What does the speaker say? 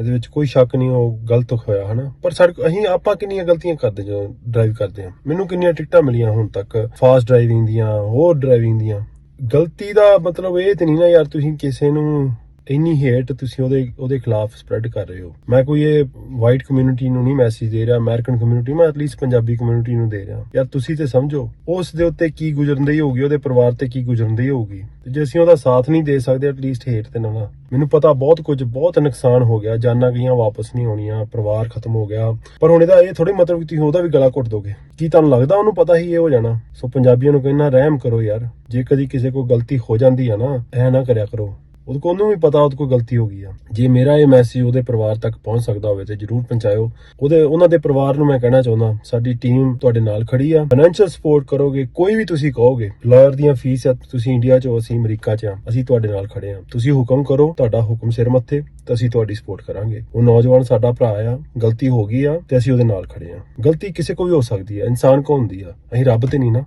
ਇਹਦੇ ਵਿੱਚ ਕੋਈ ਸ਼ੱਕ ਨਹੀਂ, ਉਹ ਗਲਤ ਹੋਇਆ, ਹਨਾ? ਪਰ ਸਾਡੇ ਅਸੀਂ ਆਪਾਂ ਕਿੰਨੀਆਂ ਗਲਤੀਆਂ ਕਰਦੇ ਜਦੋਂ ਡਰਾਈਵ ਕਰਦੇ ਹਾਂ? ਮੈਨੂੰ ਕਿੰਨੀਆਂ ਟਿਕਟਾਂ ਮਿਲੀਆਂ ਹੁਣ ਤੱਕ ਫਾਸਟ ਡਰਾਈਵਿੰਗ ਦੀਆਂ, ਹੋਰ ਡਰਾਈਵਿੰਗ ਦੀਆਂ। ਗਲਤੀ ਦਾ ਮਤਲਬ ਇਹ ਤੇ ਨਹੀਂ ਨਾ ਯਾਰ ਤੁਸੀਂ ਕਿਸੇ ਨੂੰ ਇੰਨੀ ਹੇਟ ਤੁਸੀਂ ਉਹਦੇ ਉਹਦੇ ਖਿਲਾਫ ਸਪਰੈਡ ਕਰ ਰਹੇ ਹੋ। ਮੈਂ ਕੋਈ ਇਹ ਵਾਈਟ ਕਮਿਊਨਿਟੀ ਨੂੰ ਨਹੀਂ ਮੈਸੇਜ ਦੇ ਰਿਹਾ ਅਮਰੀਕਨ ਕਮਿਊਨਿਟੀ ਮੈਂ ਐਟਲੀਸਟ ਪੰਜਾਬੀ ਕਮਿਊਨਿਟੀ ਨੂੰ ਦੇ ਰਿਹਾ। ਯਾਰ ਤੁਸੀਂ ਤੇ ਸਮਝੋ, ਉਸ ਦੇ ਉੱਤੇ ਕੀ ਗੁਜ਼ਰਦੀ ਹੋਊਗੀ, ਉਹਦੇ ਪਰਿਵਾਰ ਤੇ ਕੀ ਗੁਜ਼ਰਦੀ ਹੋਊਗੀ? ਤੇ ਜੇ ਅਸੀਂ ਉਹਦਾ ਸਾਥ ਨਹੀਂ ਦੇ ਸਕਦੇ ਐਟਲੀਸਟ ਹੇਟ ਤੇ ਨਾ ਨਾ ਮੈਨੂੰ ਪਤਾ ਬਹੁਤ ਕੁਝ, ਬਹੁਤ ਨੁਕਸਾਨ ਹੋ ਗਿਆ, ਜਾਨਾਂ ਗਈਆਂ ਵਾਪਸ ਨਹੀਂ ਆਉਣੀਆਂ ਪਰਿਵਾਰ ਖਤਮ ਹੋ ਗਿਆ। ਪਰ ਹੁਣ ਇਹਦਾ ਇਹ ਥੋੜੀ ਮਤਲਬ ਕਿ ਤੁਸੀਂ ਉਹਦਾ ਵੀ ਗਲਾ ਘੁੱਟ ਦੋਗੇ। ਕੀ ਤੁਹਾਨੂੰ ਲੱਗਦਾ ਉਹਨੂੰ ਪਤਾ ਹੀ ਇਹ ਹੋ ਜਾਣਾ? ਸੋ ਪੰਜਾਬੀਆਂ ਨੂੰ ਕਹਿੰਨਾ ਰਹਿਮ ਕਰੋ ਯਾਰ। ਜੇ ਕਦੀ ਕਿਸੇ ਕੋਲ ਗਲਤੀ ਹੋ ਜਾਂਦੀ ਆ ਨਾ, ਐ ਨਾ ਕਰਿਆ ਕਰੋ। ਉਹਦੇ ਕੋਲ ਉਹਨੂੰ ਵੀ ਪਤਾ ਉਹਦੇ ਕੋਲ ਗਲਤੀ ਹੋ ਗਈ ਆ। ਜੇ ਮੇਰਾ ਇਹ ਮੈਸੇਜ ਉਹਦੇ ਪਰਿਵਾਰ ਤੱਕ ਪਹੁੰਚ ਸਕਦਾ ਹੋਵੇ ਤੇ ਜਰੂਰ ਪਹੁੰਚਾਇਓ। ਉਹਦੇ, ਉਹਨਾਂ ਦੇ ਪਰਿਵਾਰ ਨੂੰ ਮੈਂ ਕਹਿਣਾ ਚਾਹੁੰਦਾ, ਸਾਡੀ ਟੀਮ ਤੁਹਾਡੇ ਨਾਲ ਖੜੀ ਆ। ਫਾਈਨੈਂਸ਼ੀਅਲ ਸਪੋਰਟ ਕਰੋਗੇ, ਕੋਈ ਵੀ ਤੁਸੀਂ ਕਹੋਗੇ ਲਾਇਰ ਦੀਆਂ ਫੀਸ ਆ, ਤੁਸੀਂ ਇੰਡੀਆ 'ਚ ਹੋ ਅਸੀਂ ਅਮਰੀਕਾ 'ਚ ਆ, ਅਸੀਂ ਤੁਹਾਡੇ ਨਾਲ ਖੜੇ ਆ। ਤੁਸੀਂ ਹੁਕਮ ਕਰੋ, ਤੁਹਾਡਾ ਹੁਕਮ ਸਿਰ ਮੱਥੇ, ਤਾਂ ਅਸੀਂ ਤੁਹਾਡੀ ਸਪੋਰਟ ਕਰਾਂਗੇ। ਉਹ ਨੌਜਵਾਨ ਸਾਡਾ ਭਰਾ ਆ, ਗਲਤੀ ਹੋ ਗਈ ਆ, ਤੇ ਅਸੀਂ ਉਹਦੇ ਨਾਲ ਖੜੇ ਆ। ਗਲਤੀ ਕਿਸੇ ਕੋ ਵੀ ਹੋ ਸਕਦੀ ਆ, ਇਨਸਾਨ ਕੋ ਹੁੰਦੀ ਆ। ਅਸੀਂ ਰੱਬ ਤੇ ਨਹੀਂ ਨਾ।